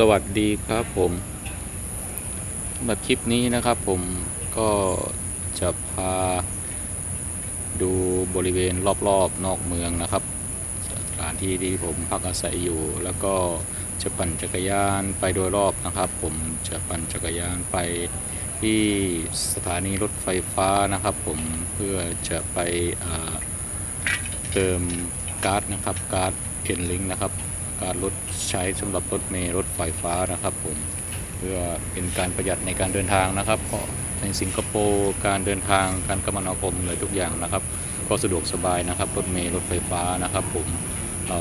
สวัสดีครับผมสำหรับคลิปนี้นะครับผมก็จะพาดูบริเวณรอบๆนอกเมืองนะครับ สถานที่ที่ผมพักอาศัยอยู่ แล้วก็จะปั่นจักรยานไปโดยรอบนะครับ ผมจะปั่นจักรยานไปที่สถานีรถไฟฟ้านะครับ ผมเพื่อจะไปเติมการ์ดนะครับการ์ดเอ็นลิงนะครับ การรถใช้สำหรับรถเมล์รถไฟฟ้านะครับผมเพื่อเป็นการประหยัดในการเดินทางนะครับ เพราะในสิงคโปร์การเดินทางการคมนาคมเลยทุกอย่างนะครับ ก็สะดวกสบายนะครับ รถเมล์รถไฟฟ้านะครับ ผมเรา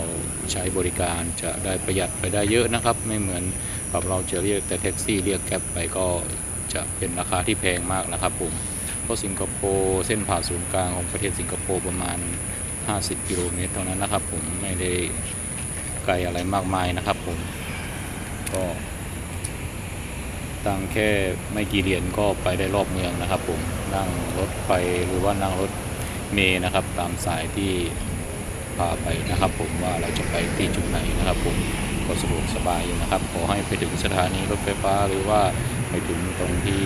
ใช้บริการจะได้ประหยัดไปได้เยอะนะครับ ไม่เหมือนกับเราจะเรียกแต่แท็กซี่เรียกแกร็บไปก็จะเป็นราคาที่แพงมากนะครับผมเพราะสิงคโปร์เส้นผ่าศูนย์กลางของประเทศสิงคโปร์ประมาณ 50 กิโลเมตรเท่านั้นนะครับ ผมไม่ได้ ไกลอะไรมากมายนะครับผม ก็ตั้งแค่ไม่กี่เหรียญก็ไปได้รอบเมืองนะครับผม นั่งรถไปหรือว่านั่งรถเมล์นะครับ ตามสายที่พาไปนะครับ ผมว่าเราจะไปที่จุดไหนนะครับ ผมก็สะดวกสบายอยู่นะครับ ขอให้ไปถึงสถานีรถไฟฟ้าหรือว่าไปถึงตรงที่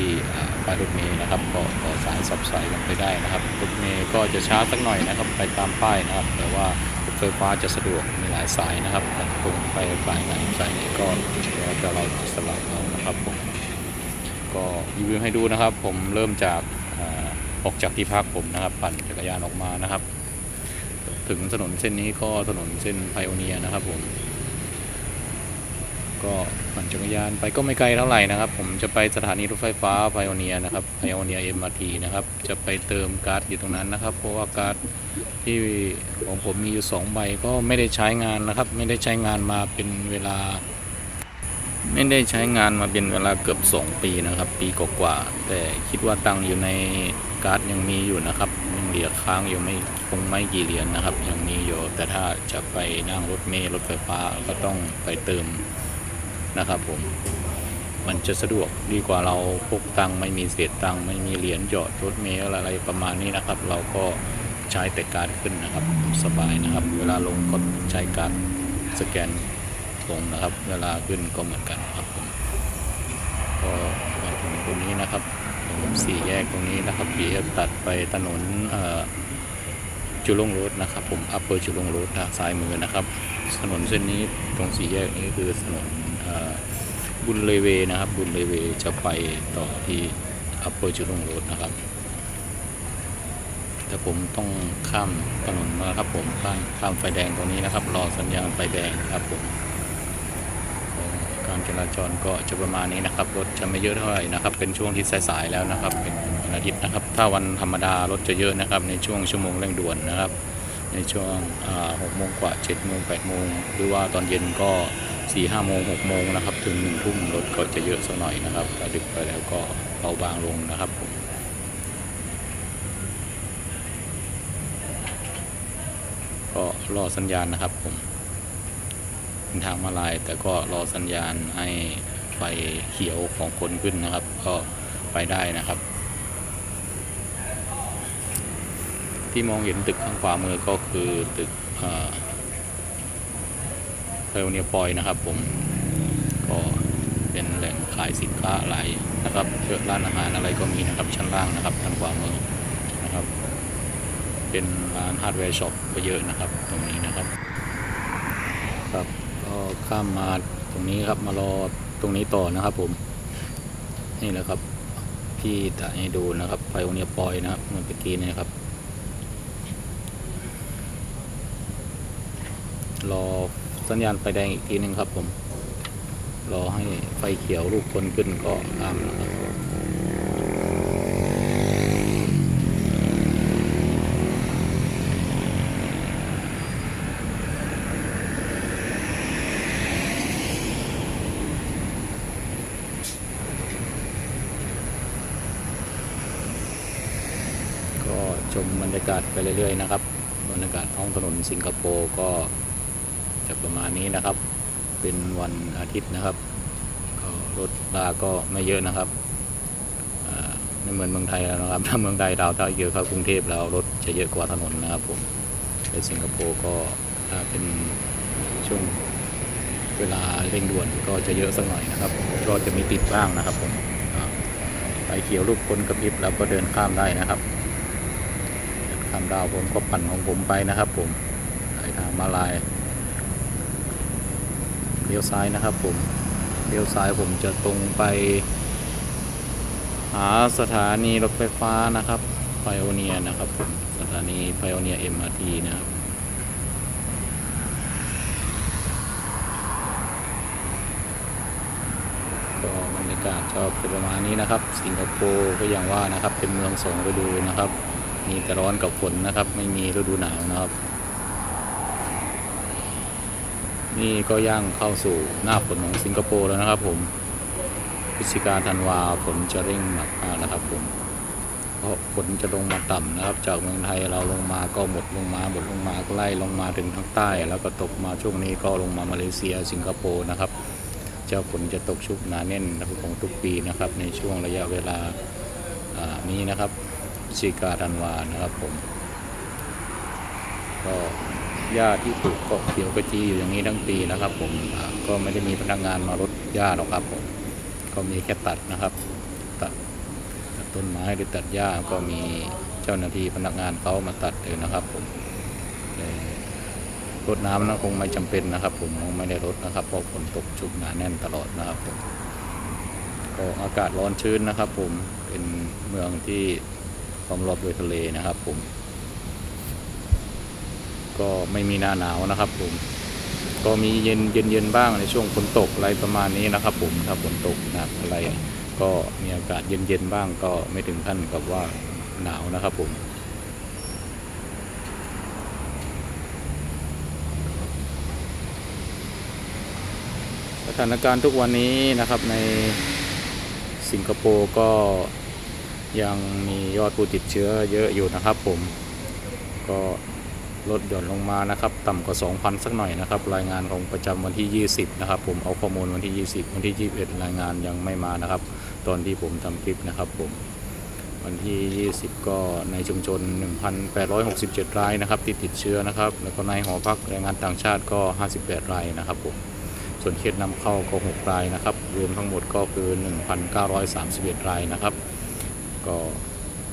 ป้ายรถเมล์นะครับก็ต่อสายสับสายกันไปได้นะครับรถเมล์ก็จะช้าสักหน่อยนะครับ ไปตามป้ายนะครับ แต่ว่า ไฟฟ้าจะสะดวกมีหลายสายนะครับตรงไปสายไหนสายไหนก็แล้วแต่เราจะสลับเอานะครับผมก็รีวิวให้ดูนะครับ ผมเริ่มจากอออกจากที่พักผมนะครับ ปั่นจักรยานออกมานะครับ ถึงถนนเส้นนี้ก็ถนนเส้นไพโอเนียนะครับผม ก็ปั่นจักรยานไปก็ไม่ไกลเท่าไหร่นะครับ ผมจะไปสถานีรถไฟฟ้าไพโอเนียนะครับไพโอเนียเอ็มอาร์ทีนะครับ จะไปเติมการ์ดอยู่ตรงนั้นนะครับ เพราะว่าการ์ดที่ของผมมีอยู่สองใบก็ไม่ได้ใช้งานนะครับ ไม่ได้ใช้งานมาเป็นเวลา ไม่ได้ใช้งานมาเป็นเวลาเกือบสองปีนะครับ ปีกว่าๆแต่คิดว่าตังค์อยู่ในการ์ดยังมีอยู่นะครับยังเหลือค้างอยู่ไม่คงไม่กี่เหรียญนะครับยังมีอยู่แต่ถ้าจะไปนั่งรถเมล์รถไฟฟ้าก็ต้องไปเติม นะครับผมมันจะสะดวกดีกว่าเราพกตังไม่มีเศษตังไม่มีเหรียญหยอดรถเมล์อะไรประมาณนี้นะครับ เราก็ใช้แต่การขึ้นนะครับสบายนะครับ เวลาลงก็ใช้การสแกนลงนะครับ เวลาขึ้นก็เหมือนกันครับผมก็มาถึงตรงนี้นะครับตรงสี่แยกตรงนี้นะครับเดี๋ยตัดไปถนนจุลงรดนะครับ ผมอัปเปอร์จุลงรดทางซ้ายมือนะครับ ถนนเส้นนี้ตรงสี่แยกนี้คือถนน บุญเลยเวนะครับ บุญเลยเวจะไปต่อที่อัปเปอร์จุลงโรดนะครับ แต่ผมต้องข้ามถนนมาครับผมข้ามข้ามไฟแดงตรงนี้นะครับ รอสัญญาณไฟแดงครับผมก็การจราจรก็จะประมาณนี้นะครับ รถจะไม่เยอะเท่าไหร่นะครับ เป็นช่วงที่สายๆแล้วนะครับ เป็นวันอาทิตย์นะครับ ถ้าวันธรรมดารถจะเยอะนะครับ ในช่วงชั่วโมงเร่งด่วนนะครับ ในช่วงหกโมงกว่าเจ็ดโมงแปดโมงหรือว่าตอนเย็นก็ สี่ห้าโมงหกโมงนะครับ ถึงหนึ่งทุ่มรถก็จะเยอะสักหน่อยนะครับถ้าดึกไปแล้วก็เบาบางลงนะครับผมก็รอสัญญาณนะครับผมเป็นทางมาลายแต่ก็รอสัญญาณให้ไฟเขียวของคนขึ้นนะครับ ก็ไปได้นะครับ ที่มองเห็นตึกข้างขวามือก็คือตึก เพลเนียปอยนะครับผมก็เป็นแหล่งขายสินค้าอะไรนะครับเยอะร้านอาหารอะไรก็มีนะครับชั้นล่างนะครับทางขวามือนะครับ เป็นร้านฮาร์ดแวร์ช็อปก็เยอะนะครับตรงนี้นะครับครับก็ข้ามมาตรงนี้ครับมารอตรงนี้ต่อนะครับผมนี่แหละครับที่ถ่ายให้ดูนะครับไพโอเนียปอยนะครับเมื่อกี้นี้นะครับรอ สัญญาณไฟแดงอีกทีหนึ่งครับผมรอให้ไฟเขียวลูกคนขึ้นก็ตามนะครับก็ชมบรรยากาศไปเรื่อยๆนะครับบรรยากาศท้องถนนสิงคโปร์ก็ ประมาณนี้นะครับ เป็นวันอาทิตย์นะครับก็รถลาก็ไม่เยอะนะครับไม่เหมือนเมืองไทยแล้วนะครับถ้าเมืองไทยเราถ้าเยอะเข้ากรุงเทพแล้วรถจะเยอะกว่าถนนนะครับผมในสิงคโปร์ก็ถ้าเป็นช่วงเวลาเร่งด่วนก็จะเยอะสักหน่อยนะครับก็จะมีติดบ้างนะครับผมไฟเขียวรูปคนกระพริบแล้วก็เดินข้ามได้นะครับเดินข้ามดาวผมก็ปั่นของผมไปนะครับผมสายทางมาลาย เลี้ยวซ้ายนะครับผมเลี้ยวซ้ายผมจะตรงไป หาสถานีรถไฟฟ้านะครับไพโอเนียนะครับผมสถานีไพโอเนีย MRT นะครับก็บรรยากาศชอบจะประมาณนี้นะครับ สิงคโปร์ก็อย่างว่านะครับเป็นเมืองสองฤดูนะครับ มีแต่ร้อนกับฝนนะครับ ไม่มีฤดูหนาวนะครับ นี่ก็ย่างเข้าสู่หน้าฝนของสิงคโปร์แล้วนะครับผมพฤศจิกาธันวาฝนจะเร่งหนักมากนะครับผมเพราะฝนจะลงมาต่ำนะครับ จากเมืองไทยเราลงมาก็หมดลงมาหมดลงมาก็ไล่ลงมาถึงทางใต้ แล้วก็ตกมาช่วงนี้ก็ลงมามาเลเซียสิงคโปร์นะครับเจ้าฝนจะตกชุกหนาแน่นนะครับของทุกปีนะครับ ในช่วงระยะเวลาอ่านี้นะครับพฤศจิกาธันวานะครับผมก็ หญ้าที่ปลูกก็เขียวกระจีอยู่อย่างนี้ทั้งปีนะครับ ผมก็ไม่ได้มีพนักงานมารดหญ้าหรอกครับ ผมก็มีแค่ตัดนะครับ ตัดต้นไม้หรือตัดหญ้าก็มีเจ้าหน้าที่พนักงานเขามาตัดเลยนะครับ ผมรดน้ำนะคงไม่จำเป็นนะครับ ผมคงไม่ได้รดนะครับเพราะฝนตกชุกหนาแน่นตลอดนะครับผมก็อากาศร้อนชื้นนะครับ ผมเป็นเมืองที่ล้อมรอบด้วยทะเลนะครับ ผม ก็ไม่มีหน้าหนาวนะครับผมก็มีเย็นเย็นเย็นบ้างในช่วงฝนตกอะไรประมาณนี้นะครับ ผมถ้าฝนตกหนักอะไร ก็มีอากาศเย็นเย็นบ้างก็ไม่ถึงขั้นกับว่าหนาวนะครับผมสถานการณ์ทุกวันนี้นะครับในสิงคโปร์ก็ยังมียอดผู้ติดเชื้อเยอะอยู่นะครับผมก็ ลดหย่อนลงมานะครับ ต่ำกว่า 2,000 สักหน่อยนะครับ รายงานของประจำวันที่ 20 นะครับ ผมเอาข้อมูลวันที่ 20 วันที่ 21 รายงานยังไม่มานะครับ ตอนที่ผมทำคลิปนะครับผมวันที่ 20 ก็ในชุมชน 1,867 รายนะครับที่ติดเชื้อนะครับ แล้วก็ในหอพักแรงงานต่างชาติก็ 58 รายนะครับผมส่วนเคสนำเข้าก็ 6 รายนะครับ รวมทั้งหมดก็คือ 1,931 รายนะครับ ก็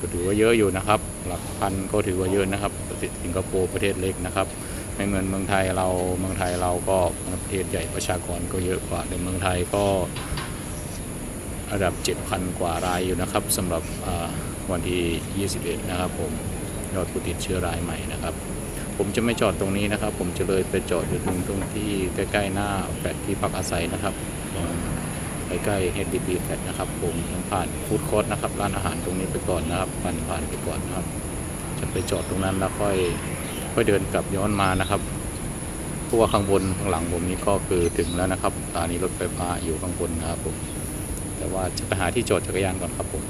ก็ถือว่าเยอะอยู่นะครับ หลักพันก็ถือว่าเยอะนะครับประเทศสิงคโปร์ประเทศเล็กนะครับไม่เหมือนเมืองไทยเราเมืองไทยเราก็ประเทศใหญ่ประชากรก็เยอะกว่าในเมืองไทยก็ระดับ 7,000 กว่ารายอยู่นะครับสำหรับวันที่ 21 นะครับผมยอดผู้ติดเชื้อรายใหม่นะครับ ผมจะไม่จอดตรงนี้นะครับ ผมจะเลยไปจอดอยู่ตรงตรงที่ใกล้ๆหน้าแฟลตที่พักอาศัยนะครับ ใกล้ๆ HDB แฟลนะครับผมผ่านฟู้ดคอร์ทนะครับ ร้านอาหารตรงนี้ไปก่อนนะครับผ่านผ่านไปก่อนนะครับ จะไปจอดตรงนั้นแล้วค่อยค่อยเดินกลับย้อนมานะครับเพราะว่าข้างบนข้างหลังผมนี้ก็คือถึงแล้วนะครับสถานีรถไฟฟ้าอยู่ข้างบนนะครับผมแต่ว่าจะไปหาที่จอดจักรยานก่อนครับผม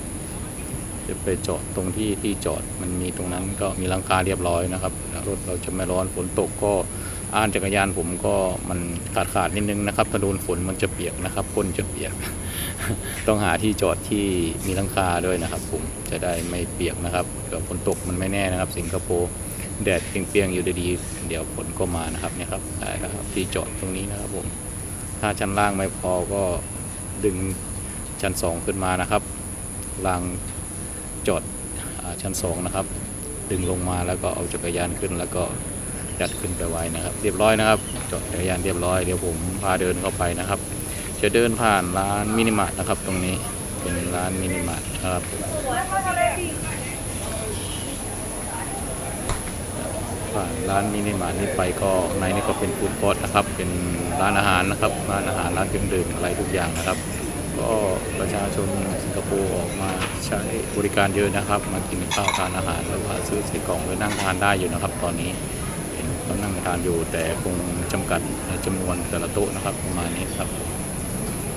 จะไปจอดตรงที่ที่จอดมันมีตรงนั้นก็มีลังคาเรียบร้อยนะครับรถเราจะไม่ร้อนฝนตกก็ อ่านจักรยานผมก็มันขาดขาดนิดนึงนะครับถ้าโดนฝนมันจะเปียกนะครับก้นจะเปียก ต้องหาที่จอดที่มีลังคาด้วยนะครับ ผมจะได้ไม่เปียกนะครับเดี๋ยวฝนตกมันไม่แน่นะครับ สิงคโปร์แดดเปรียงๆอยู่ดีๆเดี๋ยวฝนก็มานะครับเนี่ยครับได้แล้วครับที่จอดตรงนี้นะครับผมถ้าชั้นล่างไม่พอก็ดึงชั้นสองขึ้นมานะครับรางจอดอชั้นสองนะครับ ดึงลงมาแล้วก็เอาจักรยานขึ้นแล้วก็ ยัดขึ้นไปไว้นะครับ เรียบร้อยนะครับจอดจักรยานเรียบร้อยเดี๋ยวผมพาเดินเข้าไปนะครับ จะเดินผ่านร้านมินิมาร์ทนะครับตรงนี้เป็นร้านมินิมาร์ทครับผ่านร้านมินิมาร์ทนี้ไปก็ในนี้ก็เป็นฟู้ดคอร์ทนะครับ เป็นร้านอาหารนะครับร้านอาหารร้านเครื่องดื่มอะไรทุกอย่างนะครับก็ประชาชนสิงคโปร์ออกมาใช้บริการเยอะนะครับ มากินข้าวทานอาหารแล้วก็ซื้อใส่กล่องหรือนั่งทานได้อยู่นะครับ ตอนนี้ นั่งทานอยู่แต่คงจำกัดในจำนวนแต่ละโต๊ะนะครับประมาณนี้ครับ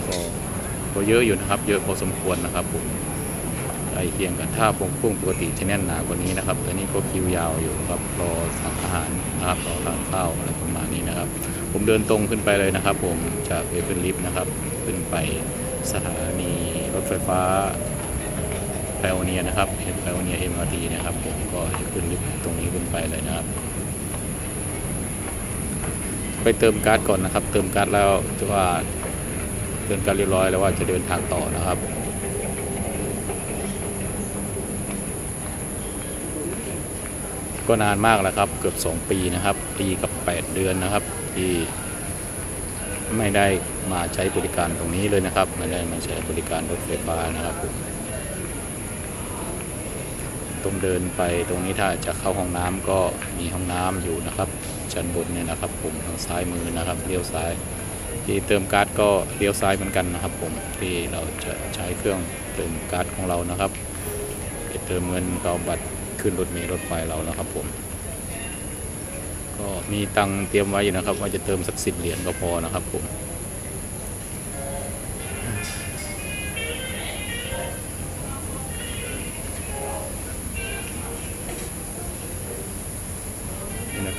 ก็ก็เยอะอยู่นะครับ เยอะพอสมควรนะครับผมใกล้เคียงกันถ้าพวกพุ่งปกติจะแน่นหนากว่านี้นะครับแต่นี่ก็คิวยาวอยู่ครับรอสั่งอาหารนะครับรอทานข้าวอะไรประมาณนี้นะครับ ผมเดินตรงขึ้นไปเลยนะครับ ผมจากเอเวอร์ลิฟต์นะครับ ขึ้นไปสถานีรถไฟฟ้าไพโอเนียนะครับไพโอเนียเอ็มอาร์ทีนะครับ ผมก็จะขึ้นลิฟต์ตรงนี้ขึ้นไปเลยนะครับ ไปเติมการ์ดก่อนนะครับ เติมการ์ดแล้วถือว่าเติมการ์ดเรียบร้อยแล้วว่าจะเดินทางต่อนะครับก็นานมากแล้วครับ เกือบ 2 ปีนะครับ ปีกับ 8 เดือนนะครับ ที่ไม่ได้มาใช้บริการตรงนี้เลยนะครับ ไม่ได้มาใช้บริการรถไฟฟ้านะครับผมต้องเดินไปตรงนี้ถ้าจะเข้าห้องน้ำก็มีห้องน้ำอยู่นะครับ ชั้นบนเนี่ยนะครับผมทางซ้ายมือนะครับเลี้ยวซ้าย ที่เติมการ์ดก็เลี้ยวซ้ายเหมือนกันนะครับ ผมที่เราจะใช้เครื่องเติมการ์ดของเรานะครับไปเติมเงินเราบัตรขึ้นรถเมล์รถไฟเรานะครับผม ก็มีตังเตรียมไว้อยู่นะครับ ว่าจะเติมสักสิบเหรียญก็พอนะครับผม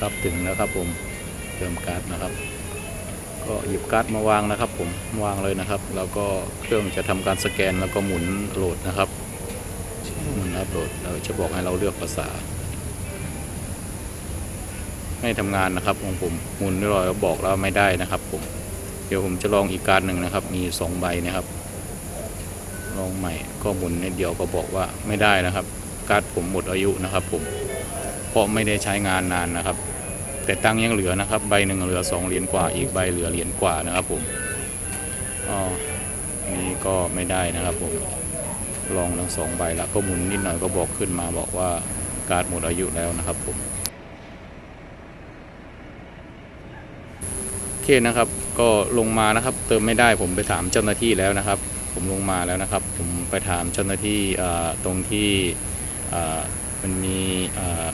นะครับถึงแล้วครับผมเติมการ์ดนะครับ ก็หยิบการ์ดมาวางนะครับ ผมวางเลยนะครับ แล้วก็เครื่องจะทำการสแกนแล้วก็หมุนโหลดนะครับหมุนอัพโหลดเราจะบอกให้เราเลือกภาษา ให้ทำงานนะครับของผมหมุนเรียบร้อยแล้วบอกแล้วไม่ได้นะครับ ผม เดี๋ยวผมจะลองอีกการดหนึ่งนะครับ มีสองใบนะครับ ลองใหม่ก็หมุนนิดเดียวก็บอกว่าไม่ได้นะครับ การ์ดผมหมดอายุนะครับ ผมเพราะไม่ได้ใช้งานนานนะครับ แต่ตังยังเหลือนะครับใบหนึ่งเหลือสองเหรียญกว่าอีกใบเหลือเหรียญกว่านะครับผมอ๋อนนี้ก็ไม่ได้นะครับผมลองทั้งสองใบละก็หมุนนิดหน่อยก็บอกขึ้นมาบอกว่าการ์ดหมดอายุแล้วนะครับผมโอเคนะครับก็ลงมานะครับเติมไม่ได้ผมไปถามเจ้าหน้าที่แล้วนะครับ ผมลงมาแล้วนะครับ ผมไปถามเจ้าหน้าที่ตรงที่มันมีอ่า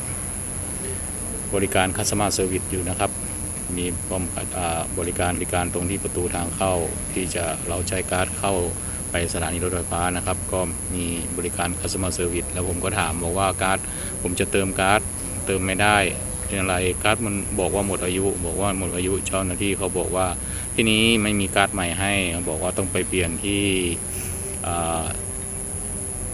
บริการ customer service อยู่นะครับ มีบริการอ่าบริการบริการตรงที่ประตูทางเข้าที่จะเราใช้การ์ดเข้าไปสถานีรถไฟฟ้านะครับ ก็มีบริการ customer service แล้วผมก็ถามบอกว่าการ์ดผมจะเติมการ์ดเติมไม่ได้เป็นอะไรการ์ดมันบอกว่าหมดอายุ บอกว่าหมดอายุเจ้าหน้าที่เขาบอกว่าที่นี้ไม่มีการ์ดใหม่ให้ บอกว่าต้องไปเปลี่ยนที่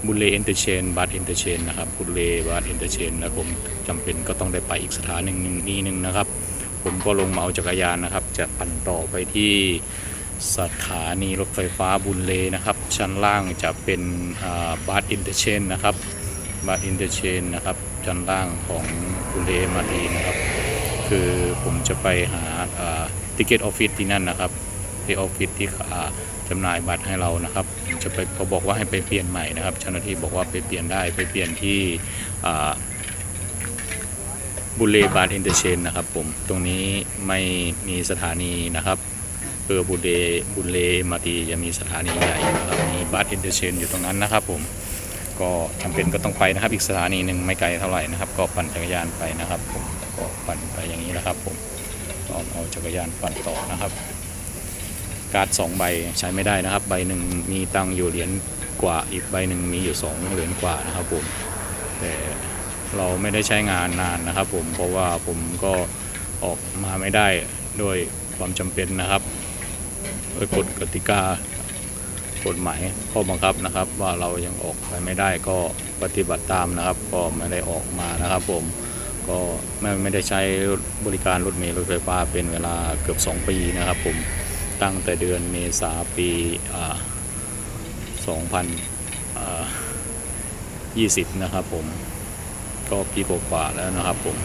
บุลเลเอนเตอร์เชนบัตเอนเตอร์เชนนะครับบุลเลบัตเอนเตอร์เชนแล้วผมจำเป็นก็ต้องได้ไปอีกสถานหนึ่งนี้หนึ่งนะครับ ผมก็ลงมาเอาจักรยานนะครับ จะปั่นต่อไปที่สถานีรถไฟฟ้าบุญเลนะครับ ชั้นล่างจะเป็นบัตอินเตอร์เชนนะครับบัตอินเตอร์เชนนะครับชั้นล่างของบุญเลมาดีนะครับ คือผมจะไปหาติเกตออฟฟิศที่นั่นนะครับที่ออฟฟิศที่ อ่าจำหน่ายบัตรให้เรานะครับจะไปเขาบอกว่าให้ไปเปลี่ยนใหม่นะครับเจ้าหน้าที่บอกว่าไปเปลี่ยนได้ไปเปลี่ยนที่บุเลบาร์อินเตอร์เชนนะครับผมตรงนี้ไม่มีสถานีนะครับเออบุเลบุเลมาตีจะมีสถานีใหญ่นะครับมีบาร์อินเตอร์เชนอยู่ตรงนั้นนะครับผมก็จำเป็นก็ต้องไปนะครับ อีกสถานีหนึ่งไม่ไกลเท่าไหร่นะครับ ก็ปั่นจักรยานไปนะครับผมก็ปั่นไปอย่างนี้นะครับผมก็เอาจักรยานปั่นต่อนะครับ การ์ดสองใบใช้ไม่ได้นะครับ ใบหนึ่งมีตังอยู่เหรียญกว่าอีกใบหนึ่งมีอยู่สองเหรียญกว่านะครับผมแต่เราไม่ได้ใช้งานนานนะครับ ผมเพราะว่าผมก็ออกมาไม่ได้ด้วยความจำเป็นนะครับโดยกฎกติกากฎหมายข้อบังคับนะครับ ว่าเรายังออกไปไม่ได้ก็ปฏิบัติตามนะครับ ก็ไม่ได้ออกมานะครับ ผมก็ไม่ไม่ได้ใช้บริการรถเมล์รถไฟฟ้าเป็นเวลาเกือบ 2 ปีนะครับผม ตั้งแต่เดือนเมษาปีอ่า2020 นะครับผม ก็ปีกว่าแล้วนะครับผม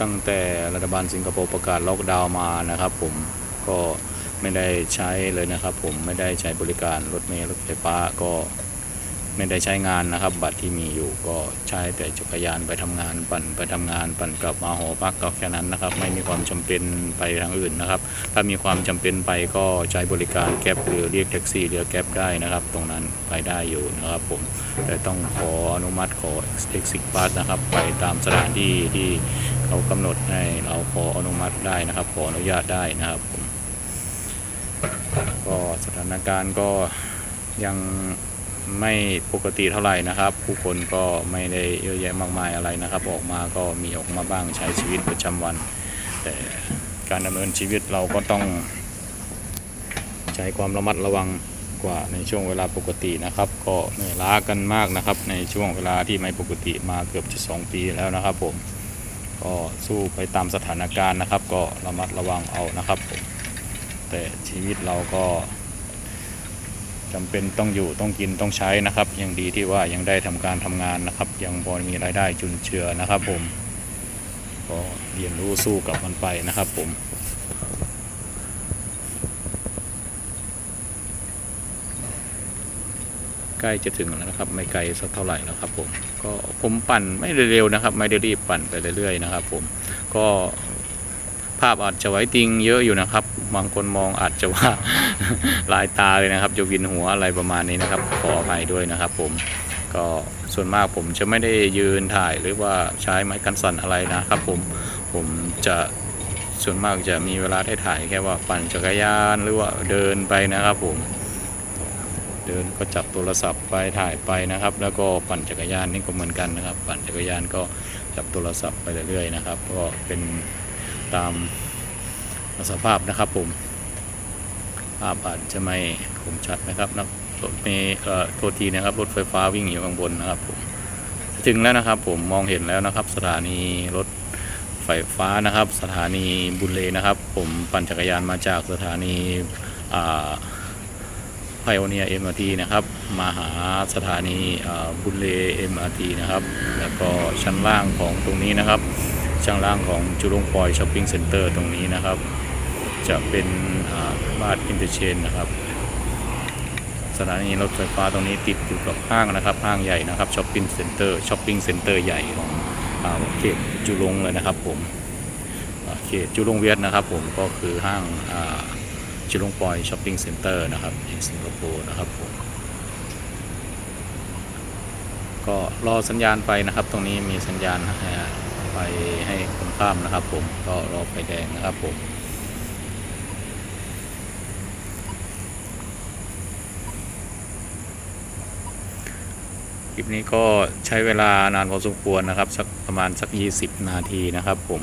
ตั้งแต่รัฐบาลสิงคโปร์ประกาศล็อกดาวน์มานะครับผม ก็ไม่ได้ใช้เลยนะครับผม ไม่ได้ใช้บริการรถเมล์รถไฟฟ้าก็ ไม่ได้ใช้งานนะครับ บัตรที่มีอยู่ก็ใช้แต่จักรยานไปทำงานปั่นไปทำงาน ปั่นกลับมาหอพักก็แค่นั้นนะครับ ไม่มีความจำเป็นไปทางอื่นนะครับ ถ้ามีความจำเป็นไปก็ใช้บริการแก๊ปหรือเรียกแท็กซี่เรือแก๊ปได้นะครับ ตรงนั้นไปได้อยู่นะครับผมแต่ต้องขออนุมัติขอ exit pass นะครับ ไปตามสถานที่ที่เขากำหนดให้เราขออนุมัติได้นะครับ ขออนุญาตได้นะครับผมก็สถานการณ์ก็ยัง ไม่ปกติเท่าไหร่นะครับ ผู้คนก็ไม่ได้เยอะแยะมากมายอะไรนะครับ ออกมาก็มีออกมาบ้างใช้ชีวิตประจำวัน แต่การดำเนินชีวิตเราก็ต้อง ใช้ความระมัดระวังกว่าในช่วงเวลาปกตินะครับ ก็เหนื่อยล้ากันมากนะครับ ในช่วงเวลาที่ไม่ปกติมาเกือบจะสองปีแล้วนะครับผมก็สู้ไปตามสถานการณ์นะครับ ก็ระมัดระวังเอานะครับผมแต่ชีวิตเราก็ จำเป็นต้องอยู่ต้องกินต้องใช้นะครับ ยังดีที่ว่ายังได้ทำการทำงานนะครับ ยังพอมีรายได้จุนเจือนะครับ ผมก็เรียนรู้สู้กับมันไปนะครับ ผมใกล้จะถึงแล้วนะครับ ไม่ไกลสักเท่าไหร่แล้วครับ ผม ก็ผมปั่นไม่เร็วๆนะครับ ไม่ได้รีบปั่นไปเรื่อยๆนะครับ ผมก็ภาพอาจจะไว้ติงเยอะอยู่นะครับ บางคนมองอาจจะว่าลายตาเลยนะครับจะวินหัวอะไรประมาณนี้นะครับ ขออภัยด้วยนะครับ ผมก็ส่วนมากผมจะไม่ได้ยืนถ่ายหรือว่าใช้ไม้กันสั่นอะไรนะครับ ผมผมจะส่วนมากจะมีเวลาได้ถ่ายแค่ว่าปั่นจักรยานหรือว่าเดินไปนะครับ ผม เดินก็จับโทรศัพท์ไปถ่ายไปนะครับ แล้วก็ปั่นจักรยานนี่ก็เหมือนกันนะครับ ปั่นจักรยานก็จับโทรศัพท์ไปเรื่อยๆนะครับ ก็เป็นตาม สภาพนะครับผมภาพอาจจะไม่คมชัดนะครับนะรถเมล์เอ่อโทษทีนะครับรถไฟฟ้าวิ่งอยู่ข้างบนนะครับผมถึงแล้วนะครับผมมองเห็นแล้วนะครับ สถานีรถไฟฟ้านะครับ สถานีบุญเลนะครับ ผมปั่นจักรยานมาจากสถานีอ่าไพโอเนีย MRT นะครับมาหาสถานีบุญเล MRT นะครับ แล้วก็ชั้นล่างของตรงนี้นะครับ ชั้นล่างของจุลงปอยช้อปปิ้งเซ็นเตอร์ตรงนี้นะครับ จะเป็นบ้านอินเตอร์เชนนะครับ สถานีรถไฟฟ้าตรงนี้ติดอยู่กับห้างนะครับ ห้างใหญ่นะครับช้อปปิ้งเซ็นเตอร์ช้อปปิ้งเซ็นเตอร์ใหญ่ของอาเขตจุลงเลยนะครับผมอาเขตจุลงเวียดนะครับ ผมก็คือห้างจิลงปอยช้อปปิ้งเซ็นเตอร์นะครับที่สิงคโปร์นะครับผมก็รอสัญญาณไฟนะครับ ตรงนี้มีสัญญาณไฟให้คนข้ามนะครับ ผมก็รอไฟแดงนะครับผม คลิปนี้ก็ใช้เวลานานพอสมควรนะครับ สักประมาณสัก 20 นาทีนะครับ ผม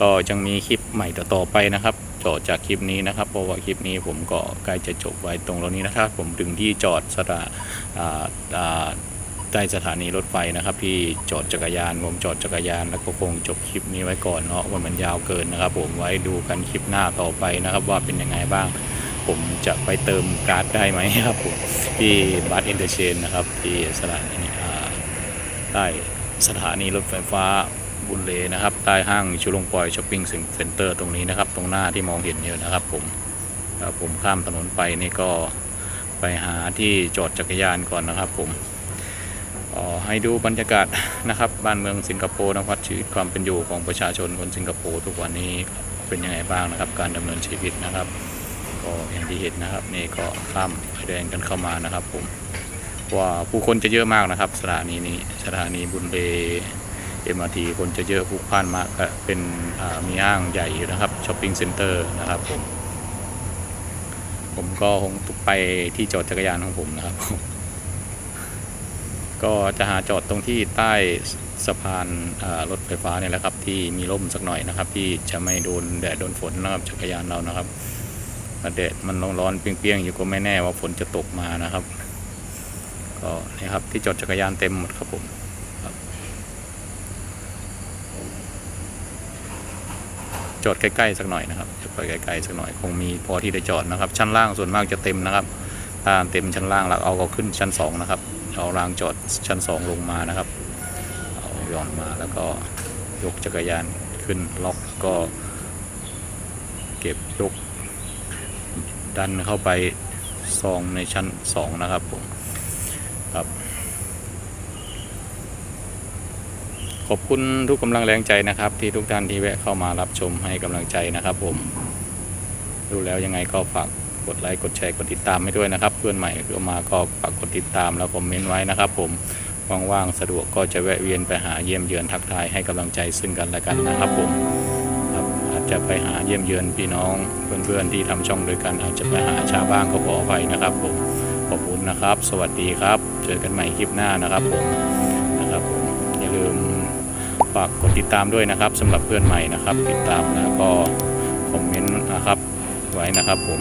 ก็ยังมีคลิปใหม่ต่อไปนะครับต่อจากคลิปนี้นะครับเพราะว่าคลิปนี้ผมก็ใกล้จะจบไว้ตรงตรงนี้นะครับผมถึงที่จอดสถาอ่าอ่าใต้สถานีรถไฟนะครับ ที่จอดจักรยานผมจอดจักรยานแล้วก็คงจบคลิปนี้ไว้ก่อนเนาะว่ามันยาวเกินนะครับ ผมไว้ดูกันคลิปหน้าต่อไปนะครับ ว่าเป็นยังไงบ้าง ผมจะไปเติมการ์ดได้ไหมครับผมที่บัสอินเตอร์เชนนะครับที่สถานีใต้สถานีรถไฟฟ้าบุญเลนะครับใต้ห้างชุลงปอยช้อปปิ้งเซ็นเตอร์ตรงนี้นะครับ ตรงหน้าที่มองเห็นอยู่นะครับผมผมข้ามถนนไปนี่ก็ไปหาที่จอดจักรยานก่อนนะครับผมออให้ดูบรรยากาศนะครับบ้านเมืองสิงคโปร์นะครับชีวิตความเป็นอยู่ของประชาชนคนสิงคโปร์ทุกวันนี้เป็นยังไงบ้างนะครับ การดำเนินชีวิตนะครับ ก็อย่างที่เห็นนะครับ นี่ก็ข้ามไฟแดงกันเข้ามานะครับผมว่าผู้คนจะเยอะมากนะครับ สถานีนี้สถานีบุญเบเอ็มอาร์ทีคนจะเยอะพลุกพล่านมากเป็นมีห้างใหญ่อยู่นะครับช้อปปิ้งเซ็นเตอร์นะครับผมผมก็คงไปที่จอดจักรยานของผมนะครับ ก็จะหาจอดตรงที่ใต้สะพานรถไฟฟ้าเนี่ยแหละครับ ที่มีร่มสักหน่อยนะครับ ที่จะไม่โดนแดดโดนฝนนะครับจักรยานเรานะครับ แดดมันร้อนๆเปรี้ยงๆอยู่ก็ไม่แน่ว่าฝนจะตกมานะครับ ก็นี่ครับที่จอดจักรยานเต็มหมดครับผมจอดใกล้ๆสักหน่อยนะครับจะไปใกล้ๆสักหน่อยคงมีพอที่จะจอดนะครับ ชั้นล่างส่วนมากจะเต็มนะครับถ้าเต็มชั้นล่างแล้วเอาก็ขึ้นชั้นสองนะครับเอารางจอดชั้นสองลงมานะครับเอาย่อนมาแล้วก็ยกจักรยานขึ้นล็อกก็เก็บยก ดันเข้าไปซองในชั้นสองนะครับผมครับขอบคุณทุกกำลังแรงใจนะครับ ที่ทุกท่านที่แวะเข้ามารับชมให้กำลังใจนะครับผมดูแล้วยังไงก็ฝากกดไลค์กดแชร์กดติดตามให้ด้วยนะครับ เพื่อนใหม่เข้ามาก็ฝากกดติดตามแล้วคอมเมนต์ไว้นะครับ ผมว่างๆสะดวกก็จะแวะเวียนไปหาเยี่ยมเยือนทักทายให้กำลังใจซึ่งกันและกันนะครับผม จะไปหาเยี่ยมเยือนพี่น้องเพื่อนๆที่ทำช่องด้วยกันอาจจะไปหาชาวบ้านก็ขออภัยนะครับผมขอบคุณนะครับ สวัสดีครับ เจอกันใหม่คลิปหน้านะครับผมนะครับผมอย่าลืมฝากกดติดตามด้วยนะครับสำหรับเพื่อนใหม่นะครับ ติดตามแล้วก็คอมเมนต์นะครับไว้นะครับผม